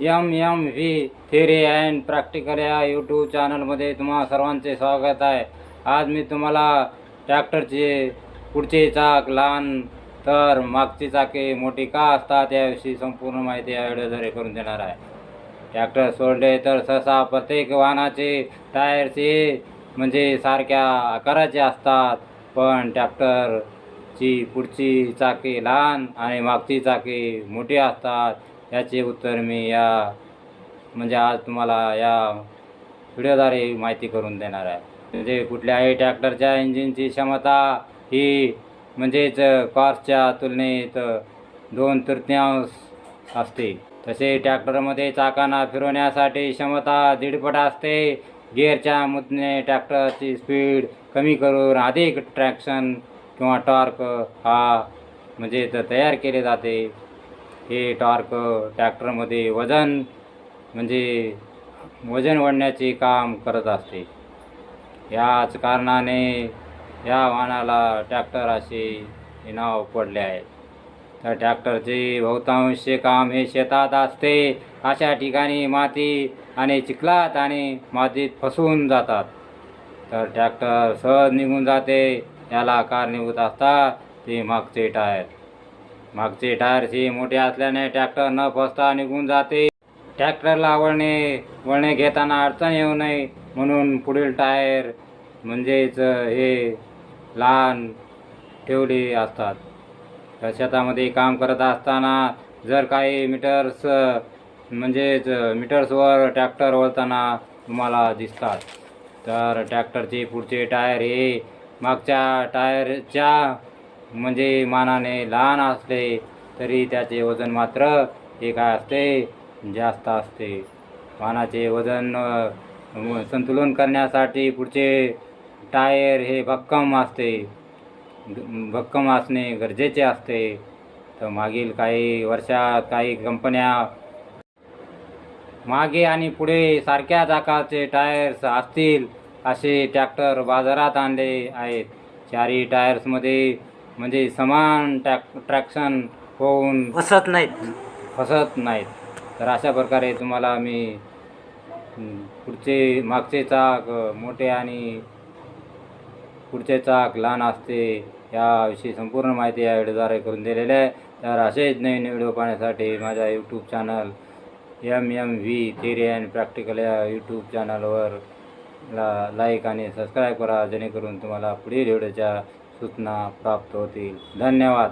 M M V theory and practical या YouTube चॅनलमध्ये तुम्हा सर्वांचे स्वागत आहे. आज मी तुम्हाला ट्रॅक्टरचे पुढचे चाक लहान तर मागची चाके मोठी का असतात याविषयी संपूर्ण माहिती या व्हिडिओद्वारे करून देणार आहे. ट्रॅक्टर सोडले तर सहसा प्रत्येक वाहनाचे टायरचे म्हणजे सारख्या आकाराचे असतात. पण ट्रॅक्टरची पुढची चाके लहान आणि मागची चाके मोठी असतात. याचे उत्तर मी या म्हणजे आज तुम्हाला या व्हिडिओद्वारे माहिती करून देणार आहे. म्हणजे कुठल्याही ट्रॅक्टरच्या इंजिनची क्षमता ही म्हणजेच कॉर्सच्या तुलनेत दोन तृतीयांश असते. तसे ट्रॅक्टरमध्ये चाकांना फिरवण्यासाठी क्षमता दीडपट असते. गिअरच्या मुदने ट्रॅक्टरची स्पीड कमी करून अधिक ट्रॅक्शन किंवा टॉर्क हा म्हणजे तयार केले जाते. हे टॉर्क ट्रॅक्टरमध्ये वजन म्हणजे वजन वाढण्याचे काम करत असते. याच कारणाने या वाहनाला ट्रॅक्टर असे हे नाव पडले आहे. तर ट्रॅक्टरचे बहुतांश काम हे शेतात असते. अशा ठिकाणी माती आणि चिखलात आणि मातीत फसवून जातात. तर ट्रॅक्टर सहज निघून जाते. याला कारणीभूत असतात ते मागचे टायर. मागचे टायर्स हे मोठे असल्याने ट्रॅक्टर न फसता निघून जाते. ट्रॅक्टरला वळणे वळणे घेताना अडचण येऊ नये म्हणून पुढील टायर म्हणजेच हे लहान ठेवले असतात. तर शेतामध्ये काम करत असताना जर काही मीटर्स म्हणजेच मीटर्सवर ट्रॅक्टर वळताना तुम्हाला दिसतात. तर ट्रॅक्टरचे पुढचे टायर हे मागच्या टायरच्या म्हणजे मानाने लहान असले तरी त्याचे वजन मात्र हे काय असते? जास्त असते. मानाचे वजन संतुलन करण्यासाठी पुढचे टायर हे भक्कम असते. भक्कम असणे गरजेचे असते. तर मागील काही वर्षात काही कंपन्या मागे आणि पुढे सारख्याच आकाराचे टायर्स असतील असे ट्रॅक्टर बाजारात आणले आहेत. चारही टायर्समध्ये म्हणजे समान ट्रॅक ट्रॅक्शन होऊन फसत नाहीत. फसत नाहीत. तर अशा प्रकारे तुम्हाला मी पुढचे मागचे चाक अ, मोठे आणि पुढचे चाक लहान असते याविषयी संपूर्ण माहिती या व्हिडिओद्वारे करून दिलेली आहे. तर असेच नवीन व्हिडिओ पाहण्यासाठी माझ्या YouTube channel M M V theory and practical या यूट्यूब चॅनलवर ला लाईक आणि सबस्क्राईब करा जेणेकरून तुम्हाला पुढील व्हिडिओच्या सूचना प्राप्त होतील. धन्यवाद.